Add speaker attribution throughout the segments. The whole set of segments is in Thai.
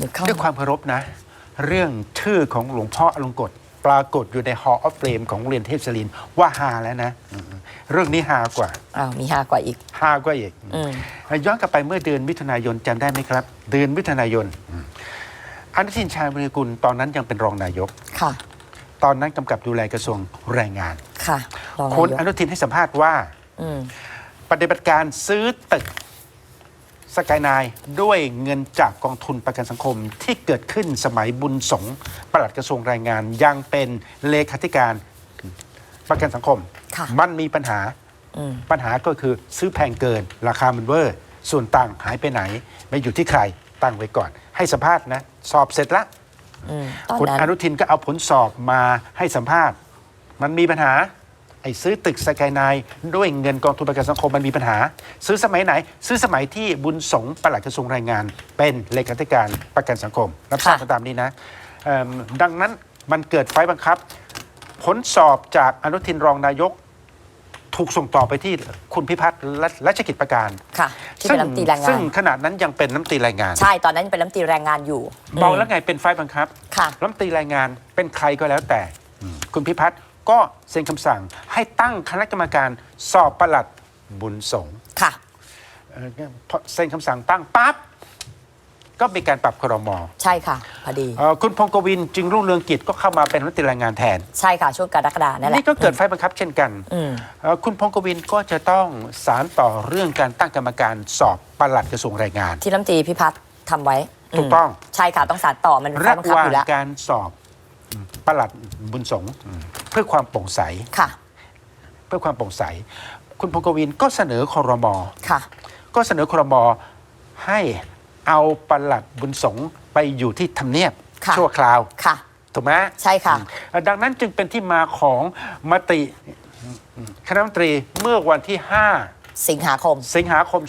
Speaker 1: เดี๋ยวเข้า
Speaker 2: ด้วยความเคารพนะ เรื่องชื่อของหลวงพ่ออลงกฎปรากฏอยู่ใน Hall of Fame ของโรงเรียนเทพศรินทร์ว่าฮาแล้วนะอืมเรื่องนี้ฮากว่า
Speaker 1: อ้าวมีห้ากว่าอีก
Speaker 2: ฮากว่าอีก
Speaker 1: อืม
Speaker 2: ย้อนกลับไปเมื่อเดือนมิถุนายนจำได้ไหมครับ เดือนมิถุนายนอืมอนุทินชาญวิรกุลตอนนั้นยังเป็นรองนายก
Speaker 1: ค่ะ
Speaker 2: ตอนนั้นกำกับดูแลกระทรวงแรงงาน
Speaker 1: ค่ะรองนา
Speaker 2: คุณ
Speaker 1: ยก
Speaker 2: อนุทินให้สัมภาษณ์ว่า
Speaker 1: อืม
Speaker 2: ปฏิบัติการซื้อตึก สกายนายด้วยเงินจากกองทุนประกันสังคมที่เกิดขึ้นสมัยบุญสงฆ์ปลัดกระทรวงแรงงาน ยังเป็นเลขาธิการประกันสังคม
Speaker 1: ค่ะ
Speaker 2: มันมีปัญหา
Speaker 1: อืม
Speaker 2: ปัญหาก็คือซื้อแพงเกิน ราคามันเวอร์ ส่วนต่างหายไปไหน ไม่อยู่ที่ใครตั้งไว้ก่อน ให้สัมภาษณ์นะ สอบเสร็จละ
Speaker 1: อืมตอน
Speaker 2: คุณ
Speaker 1: นั้น
Speaker 2: อนุทินก็เอาผลสอบมาให้สัมภาษณ์ มันมีปัญหา ไอ้ซื้อตึกสกายนายด้วยเงินกองทุนประกันสังคมมันมีปัญหา ซื้อสมัยไหน ซื้อสมัยที่บุญสงฆ์ปลัดกระทรวงแรงงาน เป็นเลขาธิการประกันสังคม รับทราบ
Speaker 1: ค่ะ
Speaker 2: กันตามนี้นะเอิ่มดังนั้นมันเกิดไฟบังคับ ผลสอบจากอนุทินรองนายกถูกส่งต่อไปที่คุณพิพัฒน์รัชกิจประการ
Speaker 1: ค่ะที่เป็นรัฐมนตรีแรงงา
Speaker 2: ซึ่
Speaker 1: น
Speaker 2: งขนาดนั้นยังเป็นน้ำตรีแรงงาน
Speaker 1: ใช่ตอนนั้นเป็นรัฐมนตรีแรงงานอยู่
Speaker 2: บอกแล้วไงเป็นไฟบังคับ
Speaker 1: ค่ะ
Speaker 2: รัฐมนตรีแรงงานเป็นใครก็แล้วแต่ คุณพิพัฒน์ ก็เซ็นคำสั่งให้ตั้งคณะกรรมการสอบประหลัดบุญสงฆ์
Speaker 1: ค่ะ
Speaker 2: เอ่อพอเซ็นคำสั่งตั้งปั๊บก็มีการปรับครม
Speaker 1: ใช่ค่ะ พอดี
Speaker 2: เอ่อคุณพงศ์กวินจึงรุ่งเรืองกิจก็เข้ามาเป็นรัฐมนตรีแรงงานแทน
Speaker 1: ใช่ค่ะ ช่วงกรกฎานั่นแหละ
Speaker 2: นี่ก็เกิดไฟบังคับเช่นกัน
Speaker 1: อืม
Speaker 2: เอ่อคุณพงศ์กวินก็จะต้องสารต่อเรื่องการตั้งกรรมการสอบประหลัดกระทรวงแรงงาน
Speaker 1: ที่รัฐมนตรีพิพัฒน์ทำไว้ม
Speaker 2: ถูกต้อง
Speaker 1: ใช่ค่ะ ต้องสารต่อมันเป็นข้อ
Speaker 2: ระ
Speaker 1: บังคับ
Speaker 2: หว่า
Speaker 1: องยู่แล้ว
Speaker 2: การสอบ ประหลัดบุญสงฆ์เพื่อความโปร่งใส
Speaker 1: ค่ะ
Speaker 2: เพื่อความโปร่งใส คุณพงศ์กวินก็เสนอคอรมอ
Speaker 1: ค่ะ
Speaker 2: ก็เสนอคอรมอให้เอาปลัดบุญสงฆ์ไปอยู่ที่ทำเนียบ
Speaker 1: ค่ะ
Speaker 2: ชั่วคราว
Speaker 1: ค่ะ
Speaker 2: ถูกไหม
Speaker 1: ใช่ค่ะ
Speaker 2: อืมดังนั้นจึงเป็นที่มาของมติคณะรัฐมนตรีเมื่อวันที่
Speaker 1: สิงหาคม
Speaker 2: 5สิงหาคม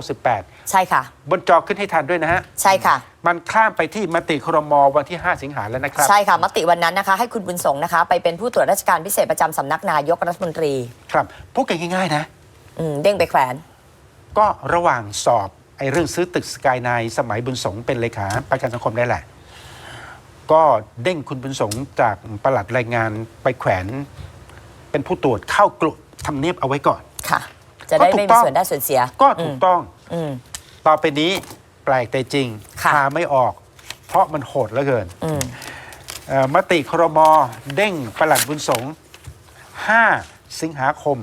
Speaker 2: 2568
Speaker 1: ใช่ค่ะ
Speaker 2: บนจอขึ้นให้ทันด้วยนะฮะ
Speaker 1: ใช่ค่ะ
Speaker 2: มันข้ามไปที่มติครมวันที่ 5 สิงหาแล้วนะครับ
Speaker 1: ใช่ค่ะ มติวันนั้นนะคะ ให้คุณบุญสงฆ์นะคะ ไปเป็นผู้ตรวจราชการพิเศษประจำสำนักนายกรัฐมนตรี
Speaker 2: ครับพูดกันง่ายๆนะ
Speaker 1: อืมเด้งไปแขวน
Speaker 2: ก็ระหว่างสอบไอ้เรื่องซื้อตึกสกายไนสมัยบุญสงฆ์เป็นเลขาประกันสังคมได้แหละ ก็เด้งคุณบุญสงฆ์จากปลัดแรงงานไปแขวน เป็นผู้ตรวจเข้ากลุทำเนียบเอาไว้ก่อน
Speaker 1: ค่ะ จะได้
Speaker 2: ก็ถู
Speaker 1: ไม่
Speaker 2: กต้
Speaker 1: มี
Speaker 2: อง
Speaker 1: ส่วนได้ส่วนเสีย
Speaker 2: ก็ถูกต้อง
Speaker 1: อืม
Speaker 2: ต่อไปนี้แปลกแต่จริง
Speaker 1: ค่ะ
Speaker 2: หาไม่ออก เพราะมันโหดเหลือเกิน
Speaker 1: อืม
Speaker 2: เอ่อมติครมเด้งปลัดบุญสงฆ์5สิงหาคม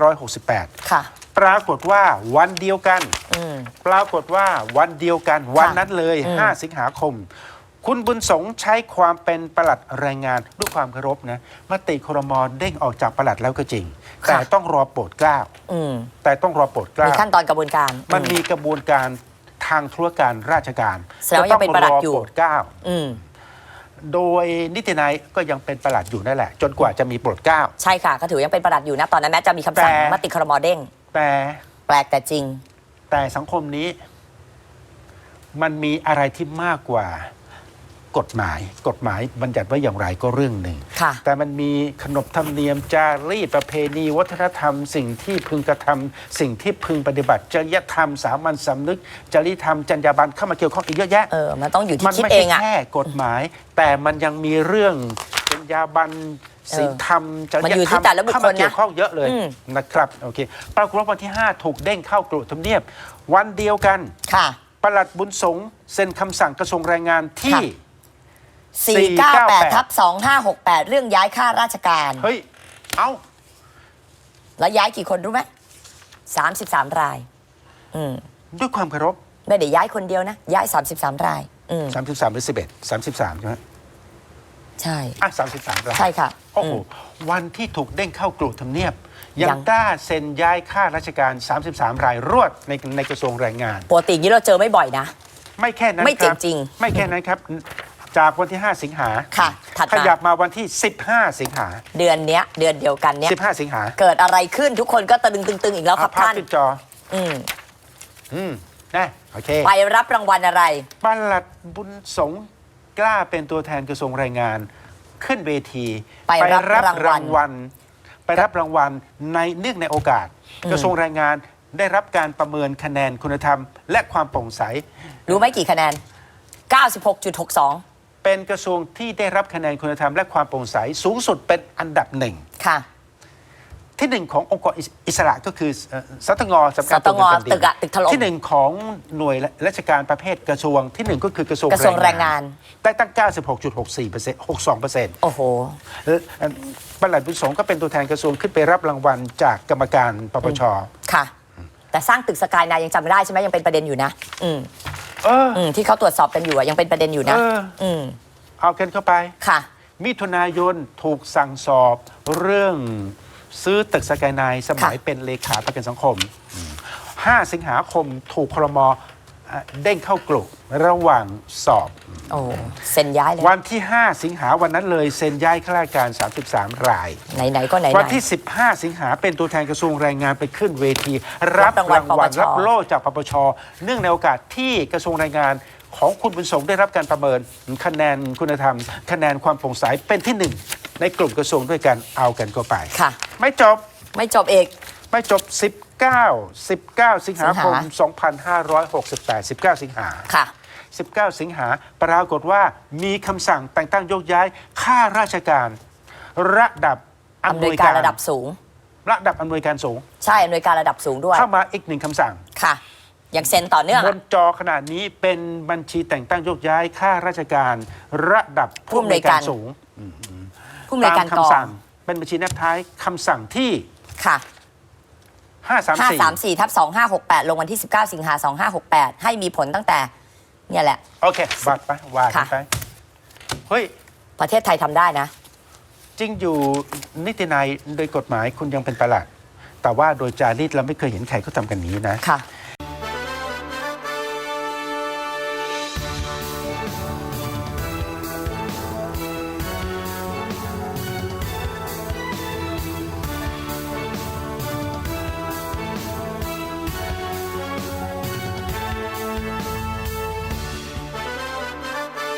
Speaker 2: 2568
Speaker 1: ค่ะ
Speaker 2: ปรากฏว่าวันเดียวกัน
Speaker 1: อืม
Speaker 2: ปรากฏว่าวันเดียวกันวันนั้นเลย
Speaker 1: อืม
Speaker 2: 5สิงหาคม คุณบุญสงฆ์ใช้ความเป็นประหลัดแรงงานด้วยความเคารพนะมติครมเด้งออกจากประหลัดแล้วก็จริง แต่ต้องรอโปรดเกล้า
Speaker 1: อืม
Speaker 2: แต่ต้องรอโปรดเกล้า
Speaker 1: มีขั้นตอนกระบวนการ
Speaker 2: มัน
Speaker 1: อื
Speaker 2: มีกระบวนการทางธุรการราชการ
Speaker 1: แสดงว่ายังเป็นประหลัดอยู่
Speaker 2: จต้งรโปรดเกล้า
Speaker 1: อืม
Speaker 2: โดยนิตินายก็ยังเป็นประหลัดอยู่นั่นแหละ จนกว่าจะมีโปรดเกล้า
Speaker 1: ใช่ค่ะก็ถือยังเป็นประหลัดอยู่นะตอนนั้นแม้จะมีคำสั่ง
Speaker 2: แต่
Speaker 1: มติครมเด้ง
Speaker 2: แต่
Speaker 1: แปลกแต่จริง
Speaker 2: แต่สังคมนี้ มันมีอะไรที่มากกว่า กฎหมาย กฎหมายบัญญัติไว้อย่างไรก็เรื่องหนึ่ง
Speaker 1: ค่ะ
Speaker 2: แต่มันมีขนบธรรมเนียมจารีตประเพณี วัฒนธรรม สิ่งที่พึงกระทำสิ่งที่พึงปฏิบัติจริยธรรมสามัญสำนึก จริยธรรมจรรยาบรรณเข้ามาเกี่ยวข้องอีกเยอะแยะ
Speaker 1: เออมันต้องอยู่ที่
Speaker 2: มัน
Speaker 1: คิด
Speaker 2: ไม่
Speaker 1: เอ
Speaker 2: ใช่
Speaker 1: งอะ
Speaker 2: แค่กฎหมาย แต่มันยังมีเรื่องจรรยาบรรณศีลธรรมจริ
Speaker 1: มัน
Speaker 2: ย
Speaker 1: อยู่
Speaker 2: ธร
Speaker 1: ที่
Speaker 2: รม
Speaker 1: แต่ละบุคคลนะ
Speaker 2: เข้ามาเกี่ยวข้องเยอะเลย
Speaker 1: อืม
Speaker 2: นะครับโอเคปรากฏว่าวันที่ 5 ถูกเด้งเข้ากรุทำเนียบ วันเดียวกัน
Speaker 1: ค่ะ
Speaker 2: ปลัดบุญสงฆ์เซ็นคำสั่งกระทรวงแรงงานที่
Speaker 1: ค่ะ 498ทับ2568 เรื่องย้ายข้าราชการ
Speaker 2: เฮ้ย เอ้า
Speaker 1: แล้วย้ายกี่คนรู้ไหม33 ราย อืม
Speaker 2: ด้วยความเคารพ
Speaker 1: ไม่ได้ย้ายคนเดียวนะ ย้าย 33 ราย อืม
Speaker 2: 33หรือ11 33 ใช่ไหม
Speaker 1: ใช่
Speaker 2: อะ33ราย
Speaker 1: ใช่ค่ะ
Speaker 2: โอ้โห
Speaker 1: อืม
Speaker 2: วันที่ถูกเด้งเข้ากรุทำเนียบ ยัง
Speaker 1: ยัง
Speaker 2: กล้าเซ็นย้ายข้าราชการ 33 รายรวดในในกระทรวงแรงงาน
Speaker 1: ปกติอย่างนี้เราเจอไม่บ่อยนะ
Speaker 2: ไม่แค่นั้น
Speaker 1: ไม่
Speaker 2: ครับ
Speaker 1: จริง
Speaker 2: ไม่แค่นั้นครับ จากวันที่ 5 สิงหา
Speaker 1: ค่ะถัดมา
Speaker 2: ขยับมาวันที่ 15 สิงหา
Speaker 1: เดือนเนี้ย เดือนเดียวกันเนี้ย
Speaker 2: 15 สิงหา
Speaker 1: เกิดอะไรขึ้นทุกคนก็ตะลึงตึงๆอีกแล้วครับ
Speaker 2: ภาพ
Speaker 1: ท่าน
Speaker 2: ขึ้นจอ
Speaker 1: อืม
Speaker 2: อืมนะโอเค
Speaker 1: ไปรับรางวัลอะไร
Speaker 2: ปลัดบุญสงฆ์กล้าเป็นตัวแทนกระทรวงแรงงาน ขึ้นเวที
Speaker 1: ไปรับรางวัล
Speaker 2: วัล ไปรับรางวัลในเนื่องในโอกาส กระทรวงแรงงานได้รับการประเมินคะแนนคุณธรรม และความโปร่งใส
Speaker 1: รู้ไหมกี่คะแนน 96.62
Speaker 2: เป็นกระทรวงที่ได้รับคะแนนคุณธรรมและความโปร่งใสสูงสุดเป็นอันดับหนึ่ง
Speaker 1: ค่ะ
Speaker 2: ที่หนึ่งขององค์กรอิสอิสระก็คือเอ่อสตงสำนักงาน
Speaker 1: สตง
Speaker 2: ตรวจเงินแผ่นดิน
Speaker 1: ตึกอะตึกถล่ม
Speaker 2: ที่หนึ่งของหน่วยราชการประเภทกระทรวงที่หนึ่งก็คือกระทรวง
Speaker 1: กระทรวงแรงงาน
Speaker 2: ได้ตั้ง 96.64เปอร์เซ็นต์62เปอร์เซ็นต์
Speaker 1: โอ้โห
Speaker 2: ปลัดบุญสงฆ์ก็เป็นตัวแทนกระทรวงขึ้นไปรับรางวัลจากกรรมการปปช
Speaker 1: ค่ะ แต่สร้างตึกสกายนายยังจำไม่ได้ใช่ไหมยังเป็นประเด็นอยู่นะ อืม
Speaker 2: เออ
Speaker 1: อืมที่เขาตรวจสอบกันอยู่อะยังเป็นประเด็นอยู่นะ
Speaker 2: เออ
Speaker 1: อืม
Speaker 2: เอากันเข้าไป
Speaker 1: ค่ะ
Speaker 2: มิถุนายนถูกสั่งสอบเรื่องซื้อตึกสกายนายสมัย
Speaker 1: ค่ะ
Speaker 2: เป็นเลขาประกันสังคม 5 สิงหาคมถูกครมอะ เด้งเข้ากลุ่มระหว่างสอบ
Speaker 1: โอ้เซ็นย้ายเลย
Speaker 2: วันที่ 5 สิงหาวันนั้นเลยเซ็นย้ายข้าราชการ 33 ราย
Speaker 1: ไหน ๆ ก็ไหน
Speaker 2: วัน
Speaker 1: ๆ
Speaker 2: ที่ 15 สิงหาเป็นตัวแทนกระทรวงแรงงานไปขึ้นเวที รับ
Speaker 1: รับรารา
Speaker 2: งง
Speaker 1: วั
Speaker 2: วั
Speaker 1: ล
Speaker 2: ล
Speaker 1: ปปช
Speaker 2: รับโล่จากปปช เนื่องในโอกาสที่กระทรวงแรงงานของคุณบุญสงได้รับการประเมินคะแนนคุณธรรม คะแนนความโปร่งใสเป็นที่หนึ่งในกลุ่มกระทรวงด้วยกันเอากันก็ไป
Speaker 1: ค่ะ
Speaker 2: ไม่จบ
Speaker 1: ไม่จบเอก
Speaker 2: ไม่จบ 19 19 สิงหาคม
Speaker 1: สิง
Speaker 2: 2568 19 สิงหา
Speaker 1: ค่ะ
Speaker 2: 19 สิงหาปรากฏว่ามีคำสั่งแต่งตั้งโยกย้ายข้าราชการ ระดับ
Speaker 1: อำนวยการระดับสูง
Speaker 2: ระดับอำนวยการสูง
Speaker 1: ใช่อำนวยการระดับสูงด้วย
Speaker 2: เข้ามาอีกหนึ่งคำสั่ง
Speaker 1: ค่ะยังเซ็นต่อเนื่อง
Speaker 2: บ
Speaker 1: อะ
Speaker 2: นจอขนาดนี้เป็นบัญชีแต่งตั้งโยกย้ายข้าราชการ ระดับผู้อำนวยการสูง
Speaker 1: ผู้อำนวยการ
Speaker 2: ตาม
Speaker 1: กอง
Speaker 2: คำสั่งเป็นบัญชีแนบท้ายคำสั่งที่
Speaker 1: ค่ะ
Speaker 2: 534
Speaker 1: 534ทับ2568 ลงวันที่ 19 สิงหา2568 ให้มีผลตั้งแต่ เนี่ยแหละ
Speaker 2: โอเคว่าไปว่ากัน
Speaker 1: ค่ะ
Speaker 2: ไปเฮ้ย
Speaker 1: ประเทศไทยทำได้นะ
Speaker 2: จริงอยู่นิตินัยโดยกฎหมายคุณยังเป็นประหลัด แต่ว่าโดยจารีตเราไม่เคยเห็นใครเขาทำกันนี้นะ
Speaker 1: ค่ะ